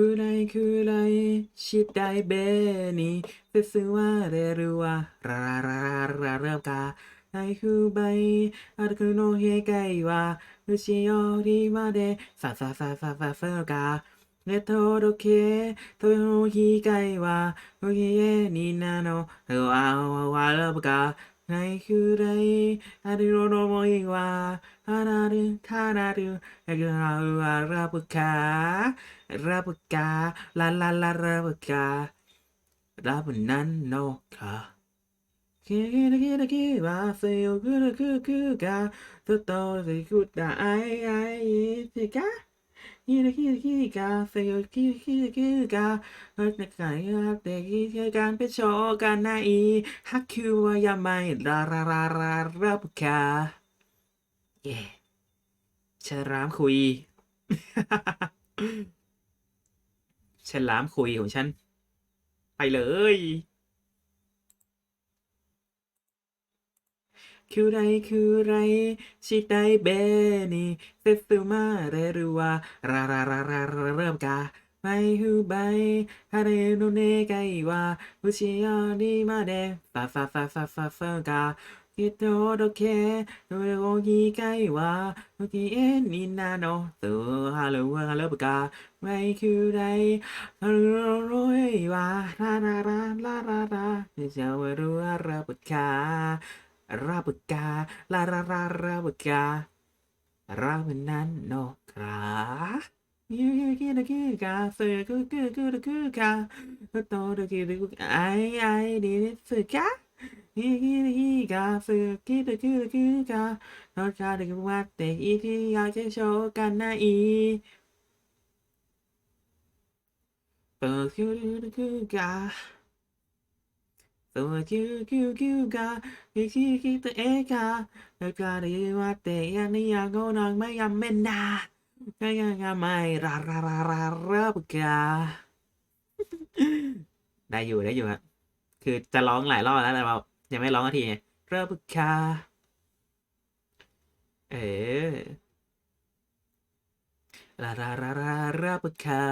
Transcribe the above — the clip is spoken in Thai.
คือไรคือไรชิดไดเบนี่เฟซึว่าเรรุวาราราราเริ่มกาไอคือใบอาร์คุโนเฮไกวาอุชิโยริมาเด ฟาฟาฟาฟาฟาเฟกาเนโทโดเคโตโยฮิไกวาโอเคเยนินาโนเอวาวาวาเริ่มกาไอคือไรอาริโรโนโมอิวาฮานารุทานารุเอกุราอุอาราบุคาราบุกาลาลาลาราบุการาบุนันโนคาคิคิคิคิวาเซโยกุรกุกุกาตุโตเซกุดาไอไอสิ ขี้ขี้ขี้กาสยดขี้ขี้ขี้กาเฮ้ยนักไก่เด็กขี้ขี้การไปโชว์กันนาอีฮักคิวว่ายาไม่ลาลาลาลารับกาเย่ฉลามคุยฉลามคุยของฉัน ไปเลย คือไรคือไรชิไดเบนี่เซซูมาเรรุวาราราราราราเริ่มกาไม่ฮูไบฮาเรโนเนไกวาอุชิยอนิมาเดฟาฟาฟาฟาฟาฟากาคิโตโดเคโดโอฮิไกวาโอเคเอ็นนินาโนตัวฮาโลวฮาโลปกาไม่คือไรฮาโรยวาลาลาลาลาลาลาเจ้ารู้ว่าราบกา ราบกาลาลาลาราบการาบนั้นโนกรายูยูกิดกิกาเฟกุกุกุกุกาโตดกิดกุไอไอดิสกาฮิฮิฮิกาเฟกิดกุกุกาโนกาดกวัดเตอีที่อยากจะโชว์กันนะอีเปิดคิวคิวคิวกาตัวคิวคิวคิวกา คิวคิวคิวตัวเอกาแล้วก็ได้ว่าแต่ยังนี่ยังก็นอนไม่ยอมเมนนาก็ยังยังไม่ราราราราราบกาได้อยู่ได้อยู่ครับคือจะร้องหลายรอบแล้วแต่เรายังไม่ร้องสักทีไงราบกาเออลาลาลาลาเราบคา